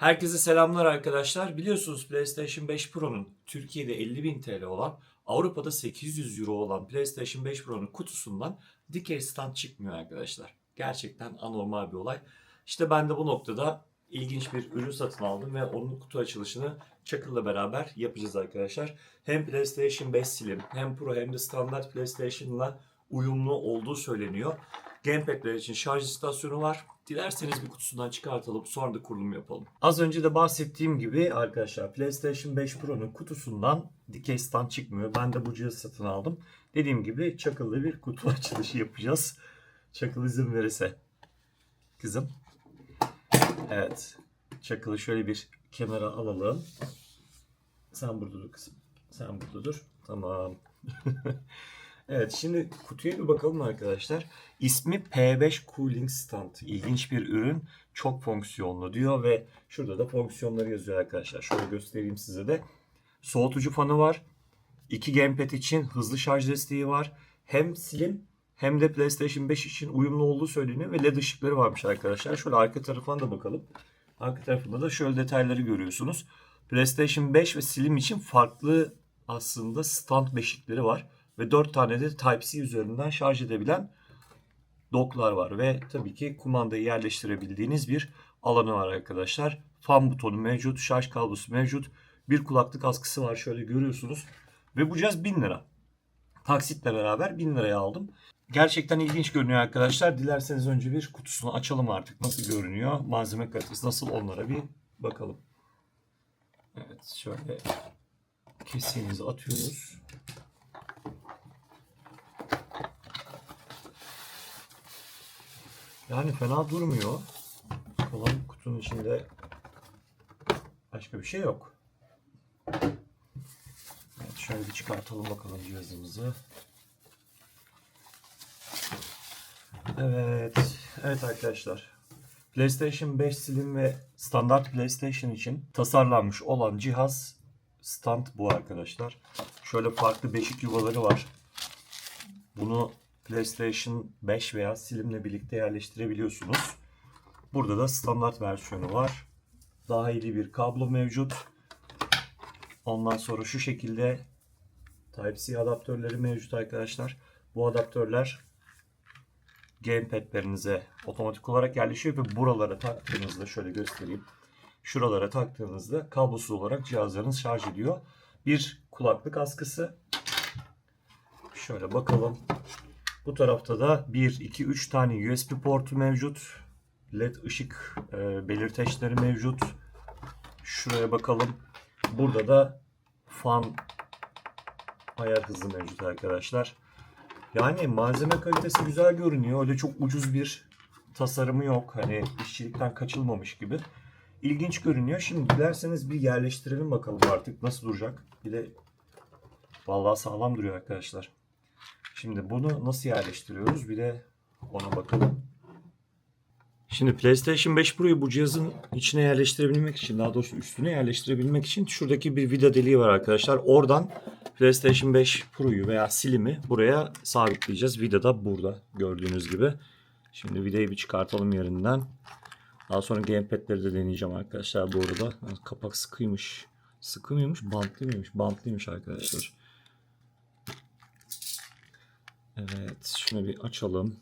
Herkese selamlar arkadaşlar. Biliyorsunuz PlayStation 5 Pro'nun Türkiye'de 50.000 TL olan, Avrupa'da 800 Euro olan PlayStation 5 Pro'nun kutusundan dikey stand çıkmıyor arkadaşlar. Gerçekten anormal bir olay. İşte ben de bu noktada ilginç bir ürün satın aldım ve onun kutu açılışını Çakıl'la beraber yapacağız arkadaşlar. Hem PlayStation 5 Slim hem Pro hem de standart PlayStation'la uyumlu olduğu söyleniyor. Gamepad'ler için şarj istasyonu var. Dilerseniz bir kutusundan çıkartalım sonra da kurulum yapalım. Az önce de bahsettiğim gibi arkadaşlar PlayStation 5 Pro'nun kutusundan dikey stand çıkmıyor. Ben de bu cihazı satın aldım. Dediğim gibi çakıllı bir kutu açılışı yapacağız. Çakıl izin verirse. Kızım. Evet. Çakılı şöyle bir kenara alalım. Sen burada dur kızım. Sen burada dur. Tamam. evet şimdi kutuya bir bakalım arkadaşlar. İsmi P5 Cooling Stand. İlginç bir ürün. Çok fonksiyonlu diyor ve şurada da fonksiyonları yazıyor arkadaşlar. Şöyle göstereyim size de. Soğutucu fanı var. İki gamepad için hızlı şarj desteği var. Hem slim hem de PlayStation 5 için uyumlu olduğu söyleniyor ve LED ışıkları varmış arkadaşlar. Şöyle arka tarafına da bakalım. Arka tarafında da şöyle detayları görüyorsunuz. PlayStation 5 ve Slim için farklı aslında stand beşikleri var. Ve 4 tane de Type-C üzerinden şarj edebilen docklar var. Ve tabii ki kumandayı yerleştirebildiğiniz bir alanı var arkadaşlar. Fan butonu mevcut, şarj kablosu mevcut. Bir kulaklık askısı var şöyle görüyorsunuz. Ve bu cihaz 1000 lira. Taksitle beraber 1000 liraya aldım. Gerçekten ilginç görünüyor arkadaşlar. Dilerseniz önce bir kutusunu açalım artık. Nasıl görünüyor? Malzeme kalitesi nasıl onlara bir bakalım. Evet şöyle kesiğimizi atıyoruz. Yani fena durmuyor. Olan kutunun içinde başka bir şey yok. Evet, şöyle bir çıkartalım bakalım cihazımızı. Evet, evet arkadaşlar. PlayStation 5 Slim ve standart PlayStation için tasarlanmış olan cihaz stand bu arkadaşlar. Şöyle farklı beşik yuvaları var. Bunu PlayStation 5 veya Slim'le birlikte yerleştirebiliyorsunuz. Burada da standart versiyonu var. Dahili bir kablo mevcut. Ondan sonra şu şekilde Type-C adaptörleri mevcut arkadaşlar. Bu adaptörler gamepad'lerinize otomatik olarak yerleşiyor ve buralara taktığınızda şöyle göstereyim. Şuralara taktığınızda kablosuz olarak cihazlarınız şarj ediyor. Bir kulaklık askısı. Şöyle bakalım. Bu tarafta da 1, 2, 3 tane USB portu mevcut. LED ışık e, belirteçleri mevcut. Şuraya bakalım. Burada da fan ayar hızı mevcut arkadaşlar. Yani malzeme kalitesi güzel görünüyor. Öyle çok ucuz bir tasarımı yok. Hani işçilikten kaçılmamış gibi. İlginç görünüyor. Şimdi dilerseniz bir yerleştirelim bakalım artık nasıl duracak. Bir de vallahi sağlam duruyor arkadaşlar. Şimdi bunu nasıl yerleştiriyoruz? Bir de ona bakalım. Şimdi PlayStation 5 Pro'yu bu cihazın içine yerleştirebilmek için, daha doğrusu üstüne yerleştirebilmek için şuradaki bir vida deliği var arkadaşlar. Oradan PlayStation 5 Pro'yu veya Slim'i buraya sabitleyeceğiz. Vida da burada gördüğünüz gibi. Şimdi vidayı bir çıkartalım yerinden. Daha sonra gamepad'leri de deneyeceğim arkadaşlar bu arada. Kapak sıkıymış. Sıkı mıymış? Bantlı mıymış? Bantlıymış arkadaşlar. Evet. Şunu bir açalım.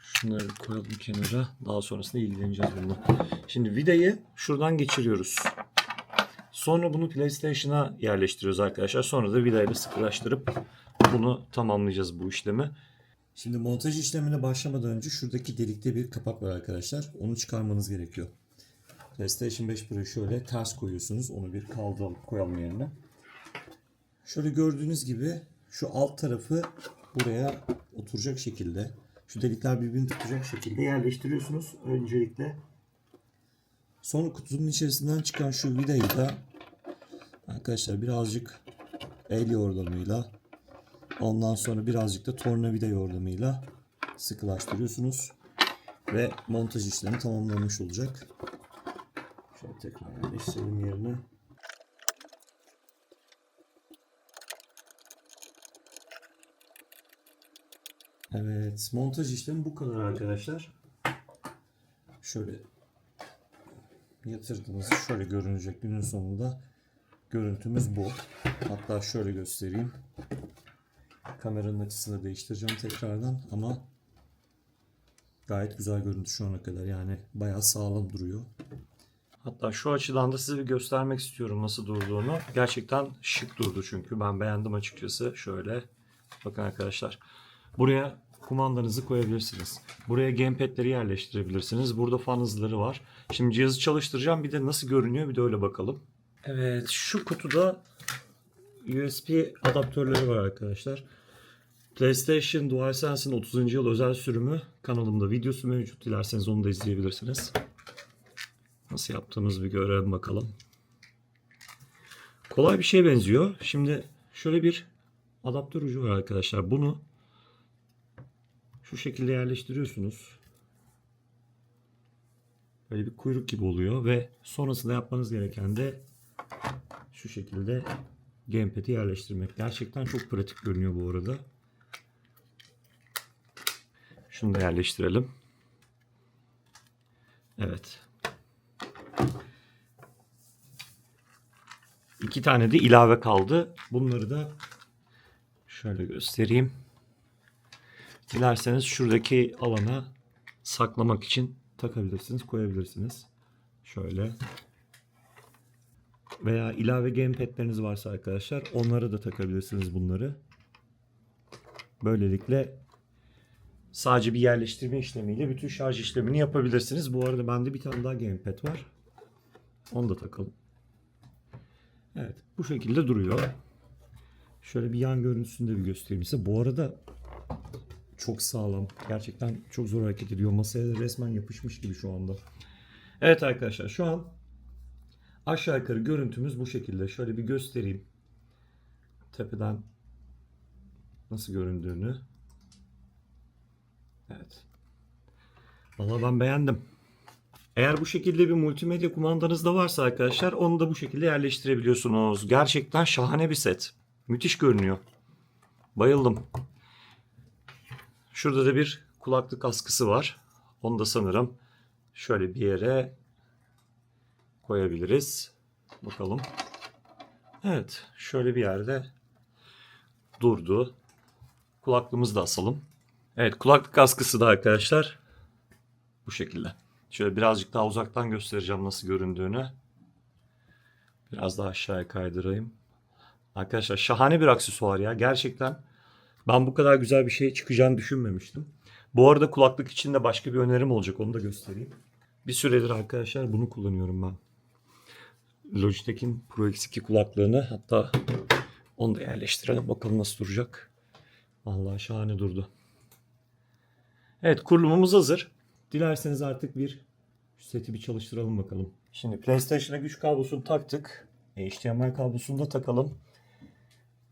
Şunları koyalım kenara. Daha sonrasında ilgileneceğiz bununla. Şimdi vidayı şuradan geçiriyoruz. Sonra bunu PlayStation'a yerleştiriyoruz arkadaşlar. Sonra da vidayla sıkılaştırıp bunu tamamlayacağız bu işlemi. Şimdi montaj işlemine başlamadan önce şuradaki delikte bir kapak var arkadaşlar. Onu çıkarmanız gerekiyor. PlayStation 5 Pro'yu şöyle ters koyuyorsunuz. Onu bir kaldıralım koyalım yerine. Şöyle gördüğünüz gibi şu alt tarafı buraya oturacak şekilde şu delikler birbirini tutacak şekilde yerleştiriyorsunuz öncelikle. Sonra kutunun içerisinden çıkan şu vidayı da arkadaşlar birazcık el yordamıyla ondan sonra birazcık da tornavida yordamıyla sıkılaştırıyorsunuz ve montaj işlemi tamamlanmış olacak. Şöyle tekrar yerleştirelim yerine. Evet, montaj işlemi bu kadar arkadaşlar. Şöyle yatırdığınız şöyle görünecek günün sonunda görüntümüz bu. Hatta şöyle göstereyim. Kameranın açısını değiştireceğim tekrardan ama gayet güzel görüntü şu ana kadar. Yani bayağı sağlam duruyor. Hatta şu açıdan da size bir göstermek istiyorum nasıl durduğunu. Gerçekten şık durdu çünkü ben beğendim açıkçası. Şöyle bakın arkadaşlar. Buraya kumandanızı koyabilirsiniz. Buraya gamepad'leri yerleştirebilirsiniz. Burada fan hızları var. Şimdi cihazı çalıştıracağım. Bir de nasıl görünüyor bir de öyle bakalım. Evet şu kutuda USB adaptörleri var arkadaşlar. PlayStation DualSense'in 30. yıl özel sürümü kanalımda videosu mevcut. Dilerseniz onu da izleyebilirsiniz. Nasıl yaptığımızı bir görelim bakalım. Kolay bir şeye benziyor. Şimdi şöyle bir adaptör ucu var arkadaşlar. Bunu şu şekilde yerleştiriyorsunuz. Böyle bir kuyruk gibi oluyor ve sonrasında yapmanız gereken de şu şekilde gamepad'i yerleştirmek. Gerçekten çok pratik görünüyor bu arada. Şunu da yerleştirelim. Evet. İki tane de ilave kaldı. Bunları da şöyle göstereyim. Dilerseniz şuradaki alana saklamak için takabilirsiniz, koyabilirsiniz. Şöyle. Veya ilave gamepad'leriniz varsa arkadaşlar onlara da takabilirsiniz bunları. Böylelikle sadece bir yerleştirme işlemiyle bütün şarj işlemini yapabilirsiniz. Bu arada bende bir tane daha gamepad var. Onu da takalım. Evet bu şekilde duruyor. Şöyle bir yan görüntüsünü de bir göstereyim size. Bu arada çok sağlam. Gerçekten çok zor hareket ediyor. Masaya da resmen yapışmış gibi şu anda. Evet arkadaşlar şu an aşağı yukarı görüntümüz bu şekilde. Şöyle bir göstereyim. Tepeden nasıl göründüğünü. Evet. Valla ben beğendim. Eğer bu şekilde bir multimedya kumandanız da varsa arkadaşlar onu da bu şekilde yerleştirebiliyorsunuz. Gerçekten şahane bir set. Müthiş görünüyor. Bayıldım. Şurada da bir kulaklık askısı var. Onu da sanırım şöyle bir yere koyabiliriz. Bakalım. Evet, şöyle bir yerde durdu. Kulaklığımızı da asalım. Evet, kulaklık askısı da arkadaşlar bu şekilde. Şöyle birazcık daha uzaktan göstereceğim nasıl göründüğünü. Biraz daha aşağıya kaydırayım. Arkadaşlar şahane bir aksesuar ya. Gerçekten ben bu kadar güzel bir şey çıkacağını düşünmemiştim. Bu arada kulaklık için de başka bir önerim olacak. Onu da göstereyim. Bir süredir arkadaşlar bunu kullanıyorum ben. Logitech'in Pro X2 kulaklığını hatta onu da yerleştirelim. Bakalım nasıl duracak. Vallahi şahane durdu. Evet kurulumumuz hazır. Dilerseniz artık bir seti bir çalıştıralım bakalım. Şimdi PlayStation'a güç kablosunu taktık. HDMI kablosunu da takalım.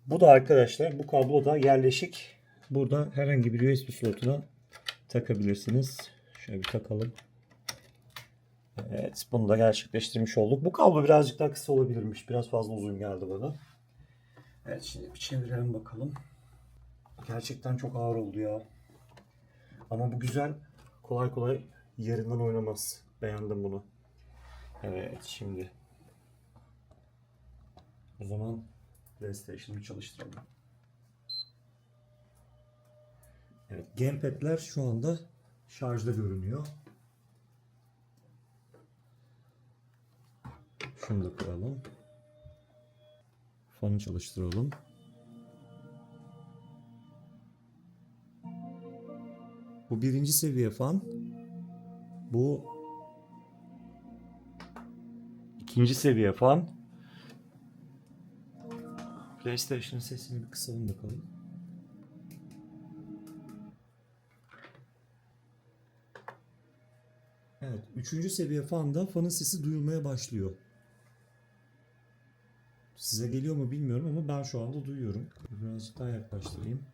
Bu da arkadaşlar bu kablo da yerleşik. Burada herhangi bir USB slotuna takabilirsiniz. Şöyle bir takalım. Evet bunu da gerçekleştirmiş olduk. Bu kablo birazcık daha kısa olabilirmiş. Biraz fazla uzun geldi bana. Evet şimdi bir çevirelim bakalım. Gerçekten çok ağır oldu ya. Ama bu güzel. Kolay kolay yerinden oynamaz. Beğendim bunu. Evet şimdi. O zaman PlayStation'ı çalıştıralım. Evet, gamepad'ler şu anda şarjda görünüyor. Şunu da koyalım. Fanı çalıştıralım. Bu birinci seviye fan. Bu ikinci seviye fan. PlayStation sesini bir kısalım bakalım. Evet, üçüncü seviye fanda fanın sesi duyulmaya başlıyor. Size geliyor mu bilmiyorum ama ben şu anda duyuyorum. Birazcık daha yaklaştırayım.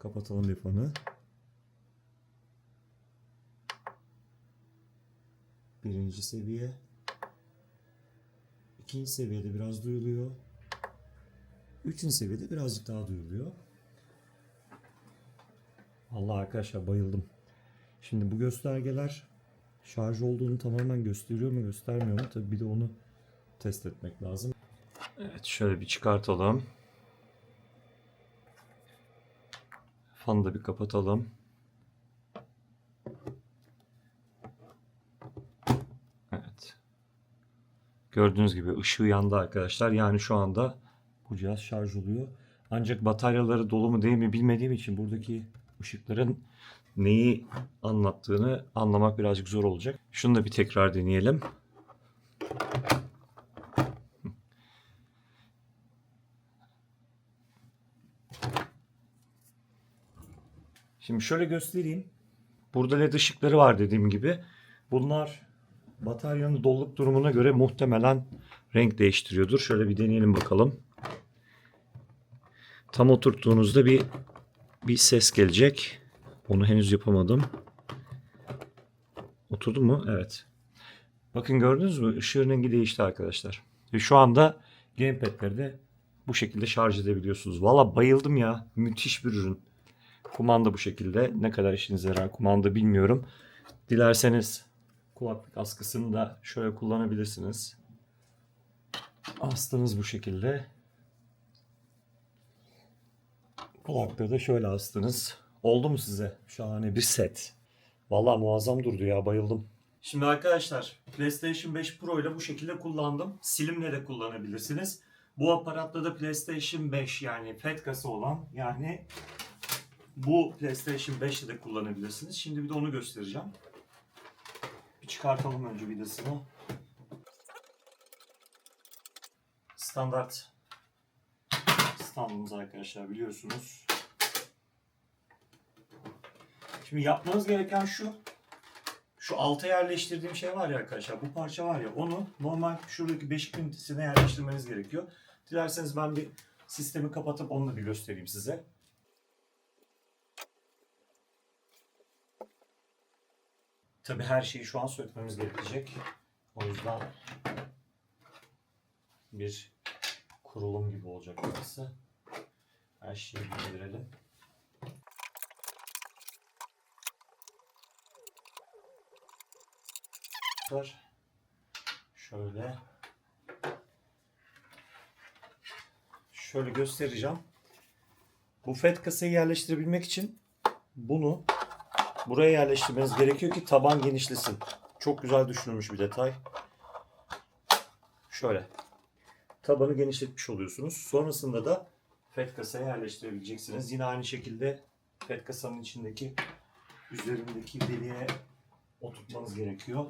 Kapatalım bir fanı. Birinci seviye. İkinci seviyede biraz duyuluyor. Üçüncü seviyede birazcık daha duyuluyor. Allah arkadaşlar bayıldım. Şimdi bu göstergeler şarj olduğunu tamamen gösteriyor mu göstermiyor mu? Tabii bir de onu test etmek lazım. Evet şöyle bir çıkartalım. Fanı da bir kapatalım. Evet. Gördüğünüz gibi ışığı yandı arkadaşlar. Yani şu anda bu cihaz şarj oluyor. Ancak bataryaları dolu mu değil mi bilmediğim için buradaki ışıkların neyi anlattığını anlamak birazcık zor olacak. Şunu da bir tekrar deneyelim. Şimdi şöyle göstereyim. Burada led ışıkları var dediğim gibi. Bunlar bataryanın doluluk durumuna göre muhtemelen renk değiştiriyordur. Şöyle bir deneyelim bakalım. Tam oturttuğunuzda bir bir ses gelecek. Onu henüz yapamadım. Oturdu mu? Evet. Bakın gördünüz mü? Işığın rengi değişti arkadaşlar. Ve şu anda gamepad'leri de bu şekilde şarj edebiliyorsunuz. Valla bayıldım ya. Müthiş bir ürün. Kumanda bu şekilde. Ne kadar işinize yarar kumanda bilmiyorum. Dilerseniz kulaklık askısını da şöyle kullanabilirsiniz. Astınız bu şekilde. Kulaklığı da şöyle astınız. Oldu mu size? Şahane bir set. Vallahi muazzam durdu ya bayıldım. Şimdi arkadaşlar PlayStation 5 Pro ile bu şekilde kullandım. Silimle de kullanabilirsiniz. Bu aparatta da PlayStation 5 yani FAT olan yani bu PlayStation 5'te de kullanabilirsiniz. Şimdi bir de onu göstereceğim. Bir çıkartalım önce vidasını. Standart standımız arkadaşlar biliyorsunuz. Şimdi yapmanız gereken şu. Şu alta yerleştirdiğim şey var ya arkadaşlar. Bu parça var ya onu normal şuradaki beşik ünitesine yerleştirmeniz gerekiyor. Dilerseniz ben bir sistemi kapatıp onu da bir göstereyim size. Tabi her şeyi şu an sökmemiz gerekecek. O yüzden bir kurulum gibi olacak burası. Her şeyi bildirelim. Şöyle. Şöyle göstereceğim. Bu FET kasayı yerleştirebilmek için bunu buraya yerleştirmeniz gerekiyor ki taban genişlesin. Çok güzel düşünülmüş bir detay. Şöyle. Tabanı genişletmiş oluyorsunuz. Sonrasında da FET kasaya yerleştirebileceksiniz. Yine aynı şekilde FET kasanın içindeki üzerindeki deliğe oturtmanız gerekiyor.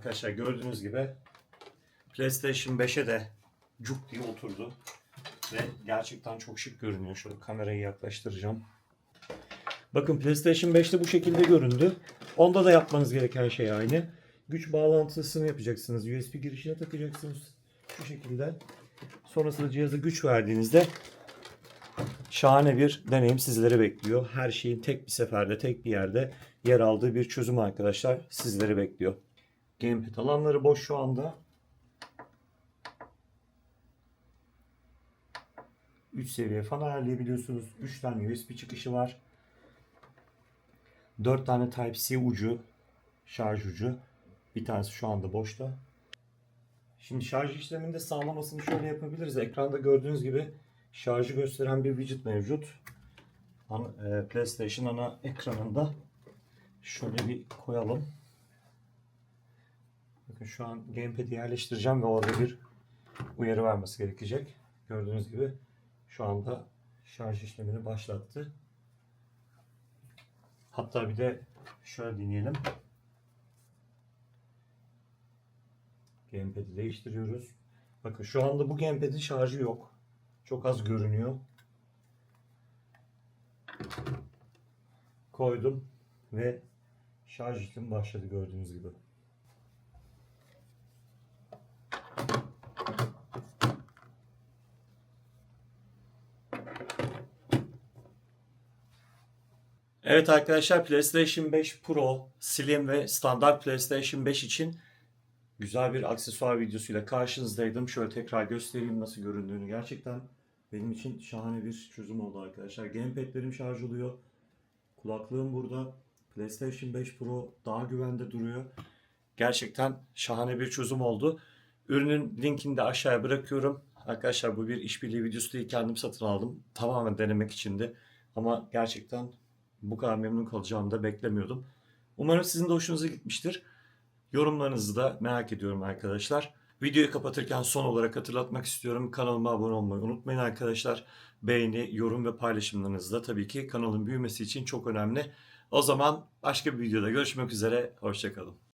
Arkadaşlar gördüğünüz gibi PlayStation 5'e de cuk diye oturdu. Ve gerçekten çok şık görünüyor. Şöyle kamerayı yaklaştıracağım. Bakın PlayStation 5'te bu şekilde göründü. Onda da yapmanız gereken şey aynı. Güç bağlantısını yapacaksınız. USB girişine takacaksınız. Şu şekilde. Sonrasında cihaza güç verdiğinizde şahane bir deneyim sizleri bekliyor. Her şeyin tek bir seferde, tek bir yerde yer aldığı bir çözüm arkadaşlar sizleri bekliyor. Gamepad alanları boş şu anda. 3 seviye fan ayarlayabiliyorsunuz. 3 tane USB çıkışı var. 4 tane Type-C ucu, şarj ucu. Bir tanesi şu anda boşta. Şimdi şarj işleminde sağlamasını şöyle yapabiliriz. Ekranda gördüğünüz gibi şarjı gösteren bir widget mevcut. E, PlayStation ana ekranında şöyle bir koyalım. Bakın şu an gamepad'i yerleştireceğim ve orada bir uyarı vermesi gerekecek. Gördüğünüz gibi şu anda şarj işlemini başlattı. Hatta bir de şöyle deneyelim. Gamepad'i değiştiriyoruz. Bakın şu anda bu gamepad'in şarjı yok. Çok az görünüyor. Koydum ve şarj işlemi başladı gördüğünüz gibi. Evet arkadaşlar PlayStation 5 Pro, Slim ve standart PlayStation 5 için güzel bir aksesuar videosuyla karşınızdaydım. Şöyle tekrar göstereyim nasıl göründüğünü. Gerçekten benim için şahane bir çözüm oldu arkadaşlar. Gamepad'lerim şarj oluyor. Kulaklığım burada. PlayStation 5 Pro daha güvende duruyor. Gerçekten şahane bir çözüm oldu. Ürünün linkini de aşağıya bırakıyorum. Arkadaşlar bu bir işbirliği videosu değil kendim satın aldım. Tamamen denemek içindi. Ama gerçekten bu kadar memnun kalacağımı da beklemiyordum. Umarım sizin de hoşunuza gitmiştir. Yorumlarınızı da merak ediyorum arkadaşlar. Videoyu kapatırken son olarak hatırlatmak istiyorum. Kanalıma abone olmayı unutmayın arkadaşlar. Beğeni, yorum ve paylaşımlarınız da tabii ki kanalın büyümesi için çok önemli. O zaman başka bir videoda görüşmek üzere. Hoşçakalın.